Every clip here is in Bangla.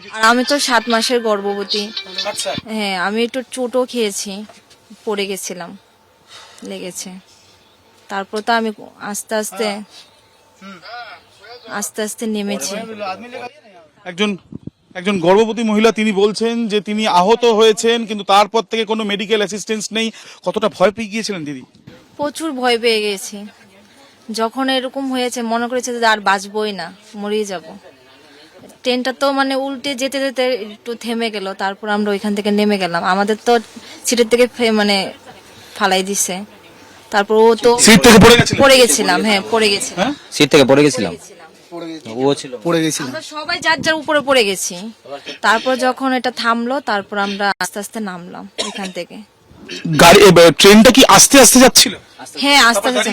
আর আমি তো সাত মাসের গর্ভবতী। আচ্ছা। হ্যাঁ আমি একটু চোটও খেয়েছি পড়ে গেছিলাম লেগেছে। তারপর তো আমি আস্তে আস্তে আস্তে আস্তে নেমেছি। একজন একজন গর্ভবতী মহিলা তিনি বলছেন যে তিনি আহত হয়েছেন কিন্তু তারপর থেকে কোনো মেডিকেল অ্যাসিস্ট্যান্স নেই। কতটা ভয় পেয়ে গিয়েছিলেন দিদি? প্রচুর ভয় পেয়ে গেছি। যখন এরকম হয়েছে মনে করেছে যে আর বাঁচবই না মরেই যাব। ট্রেনটা তো মানে উল্টে যেতে যেতে একটু থেমে গেল তারপর আমরা ওইখান থেকে নেমে গেলাম। আমাদের তো সিটের থেকে ফে- মানে ফালাই দিছে। তারপর ও তো সিট থেকে পড়ে গেছিলেন পড়ে গেছিলাম হ্যাঁ পড়ে গেছিলাম। হ্যাঁ? সিট থেকে পড়ে গেছিলাম? ও ছিল। পড়ে গেছিলাম। আমরা সবাই যার যার উপরে পড়ে গেছি। তারপর যখন এটা থামলো তারপর আমরা আস্তে আস্তে নামলাম এখান থেকে। গাড়ি ট্রেনটা কি আস্তে আস্তে যাচ্ছিল? হ্যাঁ আস্তে আস্তে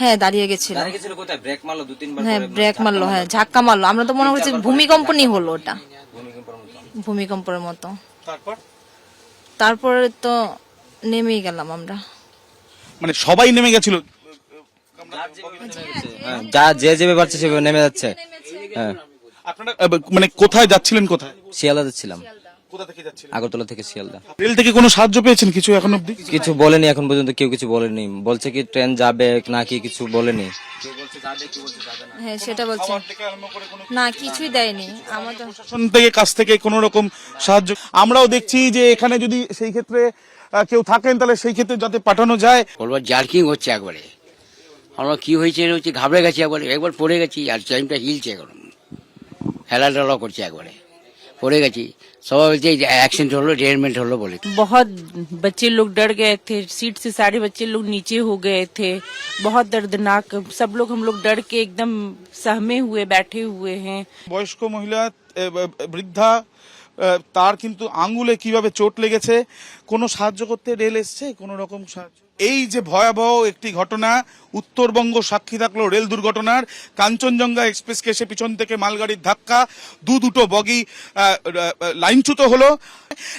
হ্যাঁ দাঁড়িয়ে গেছিল। কোথায়? ব্রেক মারলো দু তিনবার হ্যাঁ ব্রেক মারলো হ্যাঁ ঝাক্কা মারলো। আমরা তো মনে করছি ভূমিকম্পনই হলো ওটা। ভূমিকম্পের মতো। তারপর? তারপরে তো নেমেই গেলাম আমরা। মানে সবাই নেমে গেছিল? হ্যাঁ, যা যে যেভাবে পারছে সেভাবে নেমে যাচ্ছে। হ্যাঁ আপনারা মানে কোথায় যাচ্ছিলেন কোথায়? শিয়ালদা যাচ্ছিলাম কোথা থেকে যাচ্ছিলেন? আগরতলা থেকে শিয়ালদা। রেল থেকে কোনো সাহায্য পেয়েছেন কিছু এখন অবধি? কিছু বলেনি এখন পর্যন্ত কেউ কিছু বলেনি। বলছে কি ট্রেন যাবে নাকি কিছু বলেনি। হ্যাঁ সেটা বলছে। না কিছুই দেয়নি। আমাদের প্রশাসন থেকে কাছ থেকে কোনো রকম সাহায্য আমরাও দেখছি যে এখানে যদি সেই ক্ষেত্রে আহ, কেউ থাকেন তাহলে সেই ক্ষেত্রে যাতে পাঠানো যায়। বলব জার্কিং হচ্ছে একবারে। আমরা কি হয়েছে না হচ্ছে ঘাবড়ে গেছি একবার। একবার পড়ে গেছি আর টাইমটা হিলছে এখন। হেলা করছে একবারে। পড়ে গেছি সবাই বলছে অ্যাক্সিডেন্ট হলো ডেরমেন্ট হলো বলে बहुत बच्चे लोग डर गए थे सीट से सारे बच्चे लोग नीचे हो गए थे बहुत दर्दनाक सब लोग हम लोग डर के एकदम सहमे हुए बैठे हुए हैं বয়স্ক মহিলা এ, ব- বৃদ্ধা আহ, তার কিন্তু আঙ্গুলে কীভাবে চোট লেগেছে, কোনো সাহায্য করতে রেল এসছে? কোনো রকম সাহায্য? এই যে ভয়াবহ একটি ঘটনা, উত্তরবঙ্গ সাক্ষী থাকল রেল দুর্ঘটনার। কাঞ্চনজঙ্ঘা এক্সপ্রেসকে এসে পিছন থেকে মালগাড়ির ধাক্কা, দু দুটো বগি লাইনচ্যুত হলো।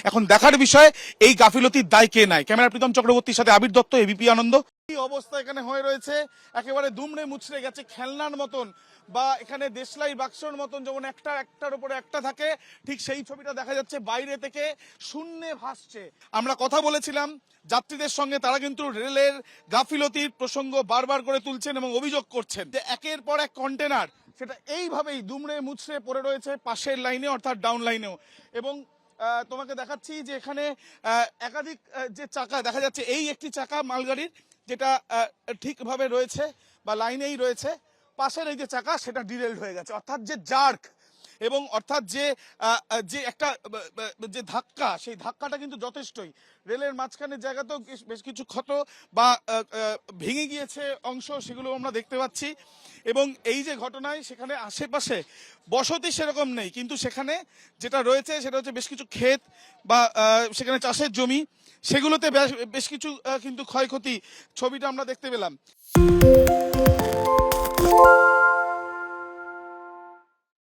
এখন দেখার বিষয়, এই গাফিলতির দায় কে নাই ক্যামেরা প্রীতম চক্রবর্তীর সাথে আবির দত্ত এবিপি আনন্দ। অবস্থা এখানে হয়ে রয়েছে? একেবারে দুমড়ে মুচড়ে গেছে খেলনার মতন বা এখানে দেশলাই বাক্সর মতন যেমন একটা একটার উপরে একটা থাকে, ঠিক সেই ছবিটা দেখা যাচ্ছে বাইরে থেকে শূন্যে ভাসছে। আমরা কথা বলেছিলাম, যাত্রীদের সঙ্গে তারা কিন্তু রেলের গাফিলতির প্রসঙ্গ বারবার করে তুলছেন এবং অভিযোগ করছেন যে একের পর এক কন্টেনার সেটা এইভাবেই দুমড়ে মুচড়ে পড়ে রয়েছে পাশের লাইনে অর্থাৎ ডাউন লাইনেও এবং তোমাকে দেখাচ্ছি যে এখানে একাধিক যে চাকা দেখা যাচ্ছে, এই একটি চাকা মালগাড়ির যেটা ঠিকভাবে রয়েছে বা লাইনেই রয়েছে, পাশের এই যে চাকা, সেটা ডিরেল্ড হয়ে গেছে। অর্থাৎ যে জার্ক এবং অর্থাৎ যে যে একটা যে ধাক্কা, সেই ধাক্কাটা কিন্তু যথেষ্টই। রেলের মাঝখানের জায়গাতেও বেশ- কিছু ক্ষত বা ভেঙে গিয়েছে অংশ, সেগুলো আমরা দেখতে পাচ্ছি। এবং এই যে ঘটনায় সেখানে আশেপাশে বসতি সেরকম নেই, কিন্তু সেখানে যেটা রয়েছে সেটা হচ্ছে বেশ কিছু ক্ষেত বা সেখানে চাষের জমি, সেগুলোতে বেশ কিছু কিন্তু ক্ষয়ক্ষতি ছবিটা আমরা দেখতে পেলাম।